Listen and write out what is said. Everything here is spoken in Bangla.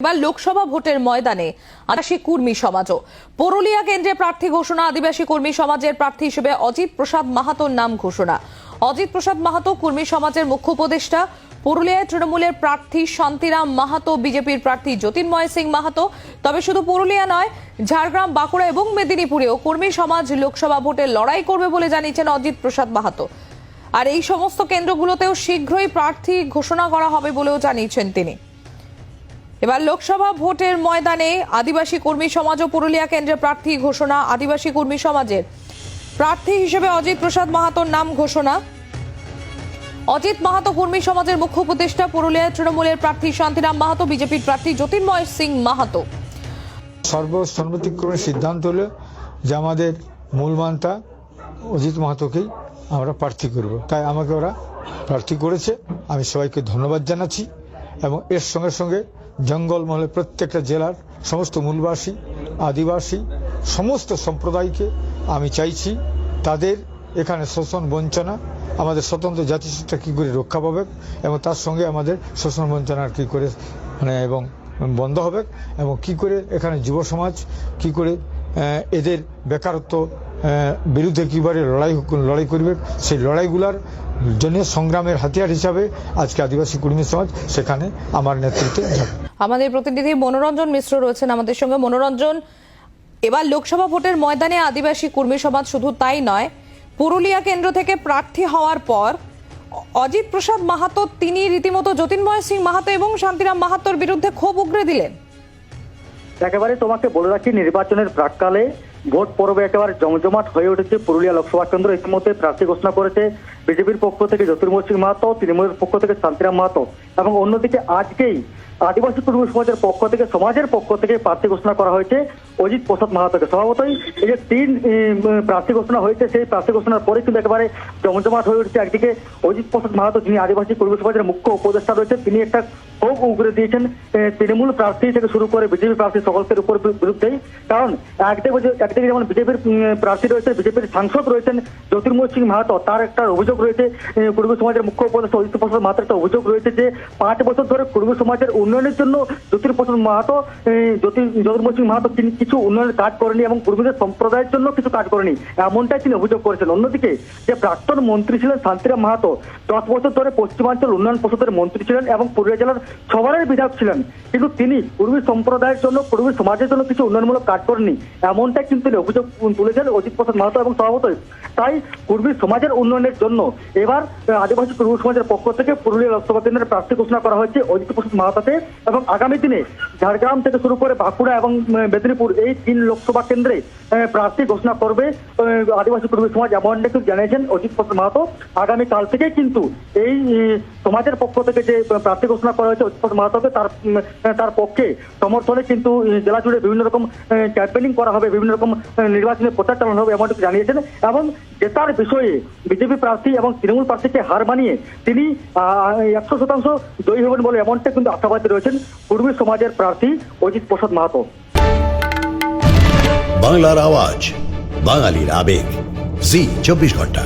এবার লোকসভা ভোটের ময়দানে আদিবাসী কর্মী সমাজও। পুরুলিয়া কেন্দ্রে প্রার্থী ঘোষণা, আদিবাসী কর্মী সমাজের প্রার্থী হিসেবে অজিত প্রসাদ মাহাতোর নাম ঘোষণা। অজিত প্রসাদ মাহাতো কর্মী সমাজের মুখ্য উপদেষ্টা। পুরুলিয়ায় তৃণমূলের প্রার্থী শান্তিরাম মাহাতো, বিজেপির প্রার্থী জ্যোতির্ময় সিং মাহাতো। তবে শুধু পুরুলিয়া নয়, ঝাড়গ্রাম, বাঁকুড়া এবং মেদিনীপুরেও কর্মী সমাজ লোকসভা ভোটে লড়াই করবে বলে জানিয়েছেন অজিত প্রসাদ মাহাতো। আর এই সমস্ত কেন্দ্রগুলোতেও শীঘ্রই প্রার্থী ঘোষণা করা হবে বলেও জানিয়েছেন তিনি। এবার লোকসভা ভোটের ময়দানে আদিবাসী কর্মী সমাজ ও পুরুলিয়া কেন্দ্রে প্রার্থী ঘোষণা, আদিবাসী কর্মী সমাজের। প্রার্থী হিসেবে অজিত প্রসাদ মাহাতোর নাম ঘোষণা। অজিত মাহাতো কর্মী সমাজের মুখ্য উপদেষ্টা পুরুলিয়ায় তৃণমূলের প্রার্থী শান্তিরাম মাহাতো, বিজেপির প্রার্থী জ্যোতির্ময় সিং মাহাতো। সর্বসম্মতিক্রমে সিদ্ধান্ত হলো যে আমাদের মূল মানটা অজিত মাহাতোকেই আমরা প্রার্থী করব। তাই আমাকে ওরা প্রার্থী করেছে। আমি সবাইকে ধন্যবাদ জানাচ্ছি এবং এর সঙ্গে সঙ্গে জঙ্গলমহলে প্রত্যেকটা জেলার সমস্ত মূলবাসী, আদিবাসী, সমস্ত সম্প্রদায়কে আমি চাইছি তাদের এখানে শোষণ বঞ্চনা, আমাদের স্বতন্ত্র জাতিসত্তা কী করে রক্ষা পাবে এবং তার সঙ্গে আমাদের শোষণ বঞ্চনার কী করে মানে এবং বন্ধ হবে এবং কি করে এখানে যুব সমাজ কি করে এদের বেকারত্ব বিরুদ্ধে কীভাবে লড়াই লড়াই করবে সেই লড়াইগুলার জন্য সংগ্রামের হাতিয়ার হিসাবে আজকে আদিবাসী কর্মী সমাজ সেখানে আমার নেতৃত্বে যাবে। আমাদের প্রতিনিধি মনোরঞ্জন মিশ্র রয়েছেন আমাদের সঙ্গে। মনোরঞ্জন এবার লোকসভা ভোটের ময়দানে আদিবাসী কর্মী সমাজ শুধু তাই নয় পুরুলিয়া কেন্দ্র থেকে প্রার্থী হওয়ার পর অজিত প্রসাদ মাহাতো তিনি রীতিমতো জ্যোতির্ময় সিং মাহাতো এবং শান্তিরাম মাহাতোর বিরুদ্ধে ক্ষোভ উগরে দিলেন। একেবারে তোমাকে বলে রাখি নির্বাচনের প্রাককালে ভোট পর্বে একেবারে জমজমাট হয়ে উঠেছে পুরুলিয়া লোকসভা কেন্দ্র। ইতিমধ্যে প্রার্থী ঘোষণা করেছে বিজেপির পক্ষ থেকে জ্যোতির্ময় সিং মাহাতো, তৃণমূলের পক্ষ থেকে শান্তিরাম মাহাতো এবং অন্যদিকে আজকেই আদিবাসী কর্মী সমাজের পক্ষ থেকে, সমাজের পক্ষ থেকে প্রার্থী ঘোষণা করা হয়েছে অজিত প্রসাদ মাহাতোকে। স্বভাবতই এই যে তিন প্রার্থী ঘোষণা হয়েছে, সেই প্রার্থী ঘোষণার পরে কিন্তু একেবারে জমজমাট হয়ে উঠছে একদিকে অজিত প্রসাদ মাহাতো, যিনি আদিবাসী কর্মী সমাজের মুখ্য উপদেষ্টা রয়েছে তিনি একটা ক্ষোভ উগরে দিয়েছেন তৃণমূল প্রার্থী থেকে শুরু করে বিজেপি প্রার্থী সকলের উপর বিরুদ্ধেই কারণ একদিকে একদিকে যেমন বিজেপির প্রার্থী রয়েছে, বিজেপির সাংসদ রয়েছেন জ্যোতির্ময় সিং মাহাতো, তার একটা অভিযোগ রয়েছে এ, কুর্মী সমাজের মুখ্য উপদেষ্টা অজিত প্রসাদ মাহাতো একটা অভিযোগ রয়েছে যে পাঁচ বছর ধরে কুর্মী সমাজের উন্নয়নের জন্য জ্যোতির্প্রসাদ মাহাতো জ্যোতির্ময় সিং মাহাতো তিনি কিছু উন্নয়নের কাজ করেনি এবং কুর্মীদের সম্প্রদায়ের জন্য কিছু কাজ করেনি এমনটাই তিনি অভিযোগ করেছেন। অন্যদিকে যে প্রাক্তন মন্ত্রী ছিলেন শান্তিরাম মাহাতো দশ বছর ধরে পশ্চিমাঞ্চল উন্নয়ন পরিষদের মন্ত্রী ছিলেন এবং পুরুলিয়া জেলার সবারের বিধায়ক ছিলেন। কিন্তু তিনি কুর্মী সম্প্রদায়ের জন্য কুর্মী সমাজের জন্য কিছু উন্নয়নমূলক কাজ করেনি এমনটাই কিন্তু তিনি অভিযোগ তুলেছেন অজিত প্রসাদ মাহাতো এবং স্বভাবতই তাই কুর্মী সমাজের উন্নয়নের জন্য এবার আদিবাসী কুর্মী সমাজের পক্ষ থেকে পুরুলিয়া লোকসভা কেন্দ্রের প্রার্থী ঘোষণা করা হয়েছে অজিত প্রসাদ মাহাতাতে এবং আগামী দিনে ঝাড়গ্রাম থেকে শুরু করে বাঁকুড়া এবং মেদিনীপুর এই তিন লোকসভা কেন্দ্রে প্রার্থী ঘোষণা করবে। আদিবাসী কর্মী সমাজ এমনটা কিন্তু জানিয়েছেন অজিত প্রসাদ মাহাতো। আগামী কাল থেকেই কিন্তু এই সমাজের পক্ষ থেকে যে প্রার্থী ঘোষণা করা হয়েছে অজিত প্রসাদ মাহাতোকে তার তার পক্ষে সমর্থনে কিন্তু জেলা জুড়ে বিভিন্ন রকম ক্যাম্পেনিং করা হবে বিভিন্ন রকম আহ, নির্বাচনী প্রচার চালানো হবে এমনটুকু জানিয়েছেন। এবং জেতার বিষয়ে বিজেপি প্রার্থী এবং তৃণমূল প্রার্থীকে হার মানিয়ে তিনি একশো শতাংশ জয়ী হবেন বলে এমনটা কিন্তু আশাবাদী রয়েছেন। কুর্মী সমাজের প্রার্থী অজিত প্রসাদ মাহাতো। বাংলার আওয়াজ বাঙালির আবেগ। জি চব্বিশ ঘণ্টা।